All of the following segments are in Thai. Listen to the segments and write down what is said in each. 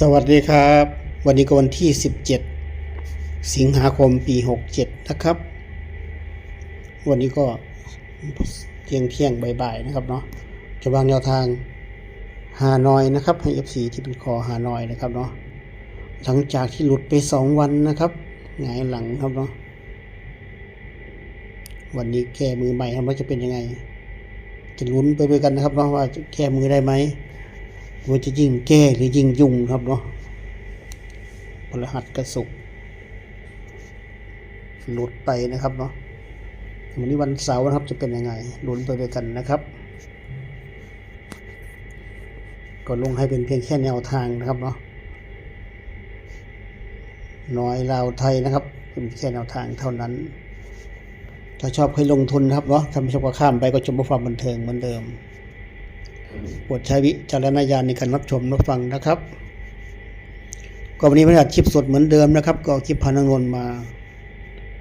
สวัสดีครับ วันนี้ก็วันที่ 17 สิงหาคมปี 67 นะครับ วันนี้ก็เที่ยงเที่ยงบ่ายๆนะครับเนาะจะวางแนวทางหานอยนะครับให้ FC ที่เป็นคอหานอยนะครับเนาะหลังจากที่หลุดไป 2 วันนะครับหงายหลังครับเนาะวันนี้แก้มือใหม่ครับว่าจะเป็นยังไง จะลุ้นไปด้วยกันนะครับเนาะว่าจะแก้มือได้ไหม ว่าจะยิ่งแก้หรือยิ่งยุ่งครับเนาะพลหัสกระสุกหลุดไปนะครับเนาะวันนี้วันเสาร์นะครับจะเป็นยังไงลุ้นไปด้วยกันนะครับ ก็ลงให้เป็นเพียงแค่แนวทางนะครับเนาะน้อยลาวไทยนะครับ เป็นแค่แนวทางเท่านั้น ถ้าชอบให้ลงทุนนะครับเนาะถ้าไม่ชอบก็ข้ามไปก็ชมความบันเทิงเหมือนเดิม โปรดใช้วิจารณญาณในการรับชมรับฟังนะครับ ก็วันนี้พระราชคลิปสดเหมือนเดิมนะครับ ก็เอาคลิปพานังนนมา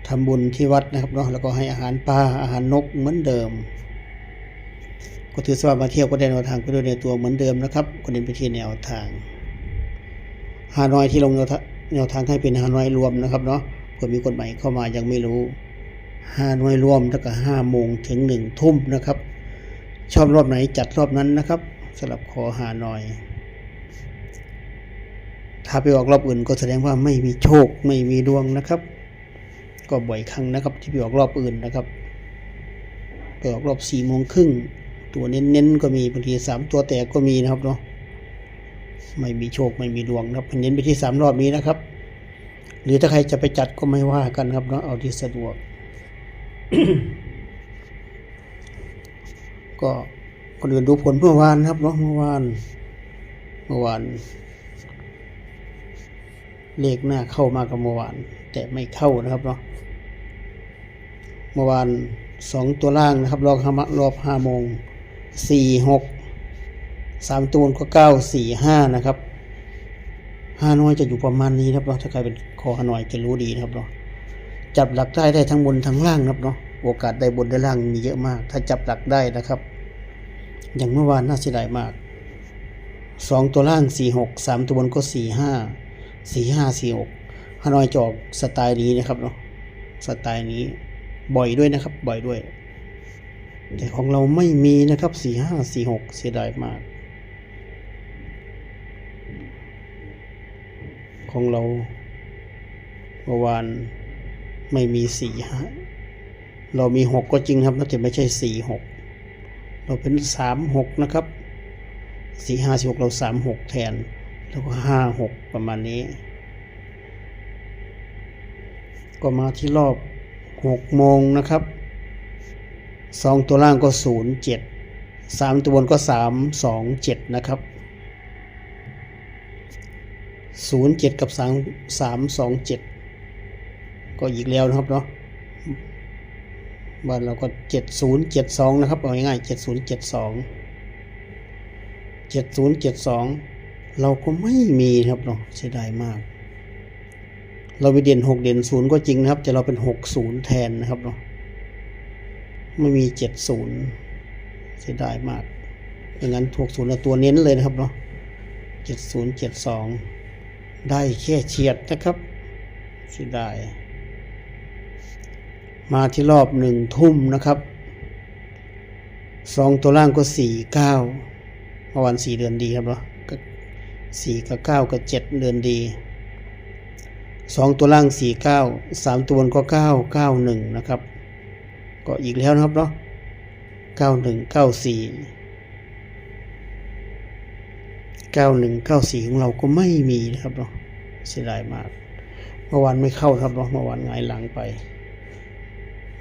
ทำบุญที่วัดนะครับเนาะแล้วก็ให้อาหารปลาอาหารนกเหมือนเดิม ก็ถือสว่ามาเที่ยวก็ได้แนวทางไปด้วยในตัวเหมือนเดิมนะครับก็เน้นไปที่แนวทางฮานอยที่ลงแนวทางให้เป็นฮานอยรวมนะครับเนาะเผื่อมีคนใหม่เข้ามายังไม่รู้ฮานอยรวมตั้งแต่ห้าโมงถึงหนึ่งทุ่มนะครับ ชอบรอบไหนจัดรอบนั้นนะครับสำหรับคอหาหน่อย ถ้าไปออกรอบอื่นก็แสดงว่าไม่มีโชคไม่มีดวงนะครับ ก็บ่อยครั้งนะครับ ที่ไปออกรอบอื่นนะครับไปออกรอบสี่โมงครึ่งตัวเน้นๆก็มีบางทีสามตัวแตกก็มีนะครับเนาะไม่มีโชคไม่มีดวงนะครับเน้นไปที่สามรอบนี้นะครับ หรือถ้าใครจะไปจัดก็ไม่ว่ากันครับเนาะเอาที่สะดวก ก็คนอื่นดูผลเมื่อวานครับเนาะเมื่อวาน เมื่อวาน เลขหน้าเข้ามากับเมื่อวาน แต่ไม่เข้านะครับเนาะเมื่อวานสองตัวล่างนะครับ รอบห้ารอบห้าโมงสี่หกสามตัวก็เก้าสี่ห้านะครับห้าน้อยจะอยู่ประมาณนี้นะครับเนาะถ้าใครเป็นคอฮานอยจะรู้ดีนะครับเนาะจับหลักได้ได้ทั้งบนทั้งล่างนะครับเนาะ โอกาสได้บนได้ล่างมีเยอะมาก ถ้าจับหลักได้นะครับ อย่างเมื่อวานน่าเสียดายมากสองตัวล่างสี่หกสามตัวบนก็สี่ห้าสี่ห้าสี่หกฮานอยจอกสไตล์นี้นะครับเนาะสไตล์นี้บ่อยด้วยนะครับ บ่อยด้วย แต่ของเราไม่มีนะครับสี่ห้าสี่หกเสียดายมาก ของเราเมื่อวานไม่มีสี่ห้า เรามีหกก็จริงครับแต่ไม่ใช่สี่หกเราเป็นสามหกนะครับสี่ห้าหกเราสามหกแทน แล้วก็ห้าหกประมาณนี้ ก็มาที่รอบหกโมงนะครับสองตัวล่างก็ศูนย์เจ็ดสามตัวบนก็สามสองเจ็ดนะครับศูนย์เจ็ดกับสามสามสองเจ็ดก็อีกแล้วนะครับเนาะ บ้านเราก็เจ็ดศูนย์เจ็ดสองนะครับเอาง่ายๆเจ็ดศูนย์เจ็ดสองเจ็ดศูนย์เจ็ดสองเราก็ไม่มีครับเนาะเสียดายมาก เราไปเด่นหกเด่นศูนย์ก็จริงนะครับแต่เราเป็นหกศูนย์แทนนะครับเนาะไม่มีเจ็ดศูนย์เสียดายมากอย่างนั้นหกศูนย์ตัวเน้นเลยนะครับเนาะเจ็ดศูนย์เจ็ดสองได้แค่เฉียดนะครับเสียดาย มาที่รอบหนึ่งทุ่มนะครับสองตัวล่างก็สี่เก้าเมื่อวันสี่เดือนดีครับเนาะสี่กับเก้ากับเจ็ดเดือนดีสองตัวล่างสี่เก้าสามตัวบนก็เก้าเก้าหนึ่งนะครับ ก็อีกแล้วนะครับเนาะเก้าหนึ่งเก้าสี่เก้าหนึ่งเก้าสี่ของเราก็ไม่มีนะครับเนาะเสียดายมาก เมื่อวานไม่เข้าครับเนาะเมื่อวานหงหลังไป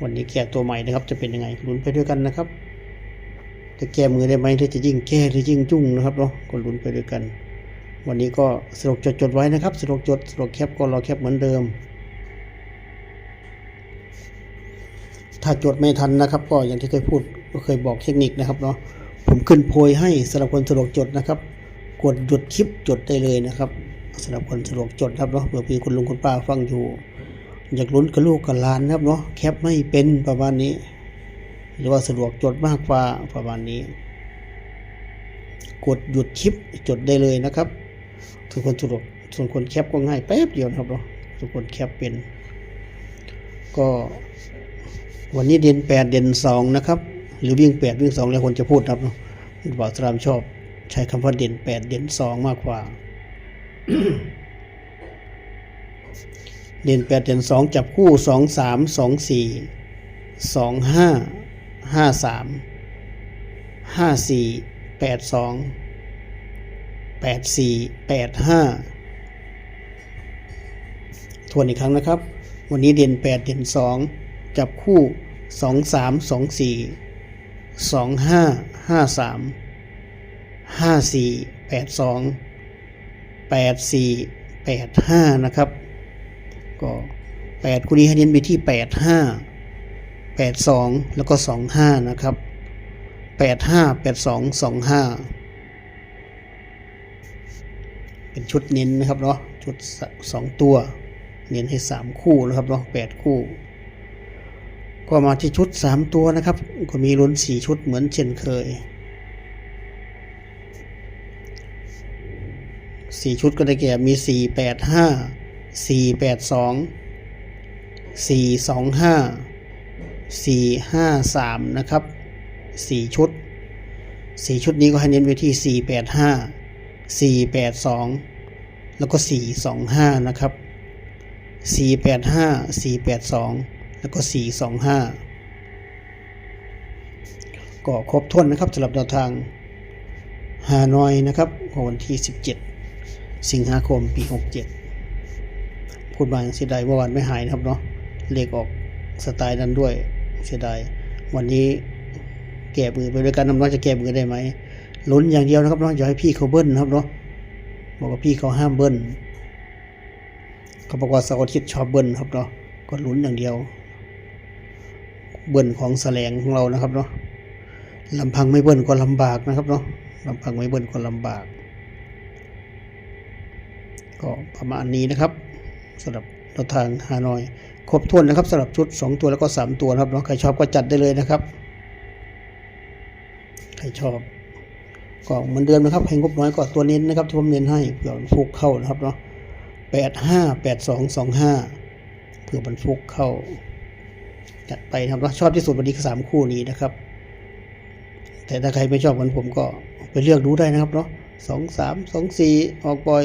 วันนี้แก้ตัวใหม่นะครับ จะเป็นยังไงลุ้นไปด้วยกันนะครับจะแก้มือได้ไหมหรือจะยิ่งแก้หรือยิ่งจุ้งนะครับเนาะก็ลุ้นไปด้วยกัน วันนี้ก็สรุปจดจดไว้นะครับสรุปจดสรุปแคปก็รอแคปเหมือนเดิม ถ้าจดไม่ทันนะครับ ก็อย่างที่เคยพูดก็เคยบอกเทคนิคนะครับเนาะผมขึ้นโพยให้สำหรับคนสะดวกจดนะครับ กดหยุดคลิปจดได้เลยนะครับสำหรับคนสะดวกจดครับเนาะเผื่อมีคุณลุงคุณป้าฟังอยู่ อยากลุ้นกับลูกกับหลานครับเนาะแคปไม่เป็นประมาณนี้ หรือว่าสะดวกจดมากกว่าประมาณนี้ กดหยุดคลิปจดได้เลยนะครับทุกคนสะดวกส่วนคนแคปก็ง่ายแป๊บเดียวนะครับเนาะทุกคนแคปเป็น ก็วันนี้เด่นแปดเด่นสองนะครับ หรือวิ่งแปดวิ่งสองแล้วคนจะพูดนะครับเนาะบอกสรามชอบ ใช้คำว่าเด่นแปดเด่นสองมากกว่า เด่นแปดเด่นสองจับคู่สองสามสองสี่สองห้าห้าสามห้าสี่แปดสองแปดสี่แปดห้าทวนอีกครั้งนะครับ วันนี้เด่นแปดเด่นสองจับคู่สองสามสองสี่สองห้าห้าสามห้าสี่แปดสองแปดสี่แปดห้านะครับ ก็แปดคู่นี้ให้เน้นไปที่แปดห้าแปดสองแล้วก็สองห้านะครับแปดห้าแปดสองสองห้าเป็นชุดเน้นนะครับเนาะชุดสองตัว เน้นให้สามคู่นะครับเนาะแปดคู่ ก็มาที่ชุดสามตัวนะครับ ก็มีลุ้นสี่ชุดเหมือนเช่นเคยสี่ชุดก็ได้แก่มีสี่แปดห้า สี่แปดสองสี่สองห้าสี่ห้าสามนะครับสี่ชุดสี่ชุดนี้ก็ให้เน้นไปที่สี่แปดห้าสี่แปดสองแล้วก็สี่สองห้านะครับสี่แปดห้าสี่แปดสองแล้วก็สี่สองห้าก็ครบถ้วนนะครับสำหรับแนวทางฮานอยนะครับของวันที่ 17 สิงหาคมปี 67 พูดมาเสียดายเมื่อวานไม่หายนะครับเนาะเลขออกสไตล์นั้นด้วยเสียดายวันนี้แก้มือไปด้วยกันน้ำน้อยจะแก้มือได้ไหมลุ้นอย่างเดียวนะครับเนาะอย่าให้พี่เขาเบิ้ลนะครับเนาะบอกว่าพี่เขาห้ามเบิ้ลเขาบอกว่าเสาร์อาทิตย์ชอบเบิ้ลครับเนาะก็ลุ้นอย่างเดียว เบิ้ลของแสลงของเรานะครับเนาะลำพังไม่เบิ้ลก็ลำบากนะครับเนาะลำพังไม่เบิ้ลก็ลำบาก ก็ประมาณนี้นะครับ สำหรับแนวทางฮานอย ครบถ้วนนะครับสำหรับชุด 2 ตัวแล้วก็ 3 ตัวนะครับเนาะใครชอบก็จัดได้เลยนะครับ ใครชอบก็เหมือนเดิมนะครับให้งบน้อยก็ตัวเน้นนะครับที่ผมเน้นให้เผื่อมันฟุกเข้านะครับเนาะแปดห้าแปดสองสองห้าเผื่อมันฟุกเข้า จัดไปนะครับเนาชอบที่สุดวันนี้คือสามคู่นี้นะครับ แต่ถ้าใครไม่ชอบเหมือนผมก็ไปเลือกดูได้นะครับเนาะสองสามสองสี่ออกบ่อย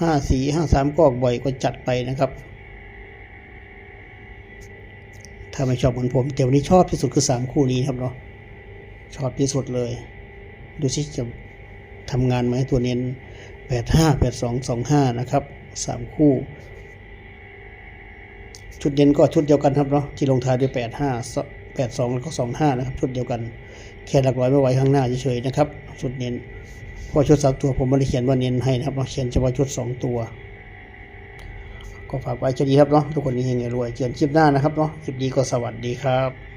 ห้าสี่ห้าสามก็ออกบ่อยก็จัดไปนะครับ ถ้าไม่ชอบเหมือนผมแต่วันนี้ชอบที่สุดคือสามคู่นี้ครับเนาะชอบที่สุดเลย ดูสิจะทำงานไหมตัวเน้นแปดห้าแปดสองสองห้านะครับสามคู่ ชุดเด่นก็ชุดเดียวกันครับเนาะที่ลงท้ายด้วยแปดห้า แปดสองแล้วก็สองห้านะครับ ชุดเดียวกันแค่หลักร้อยไม่ไว้ข้างหน้าเฉยๆนะครับชุดเน้นเพราะชุดสามตัวผมไม่ได้เขียนว่าเน้นให้นะครับเราเขียนเฉพาะชุดสองตัว ก็ฝากไว้จะดีครับเนาะทุกคนนี้เฮงๆรวยเจอกันคลิปหน้านะครับเนาะคลิปนี้ก็สวัสดีครับ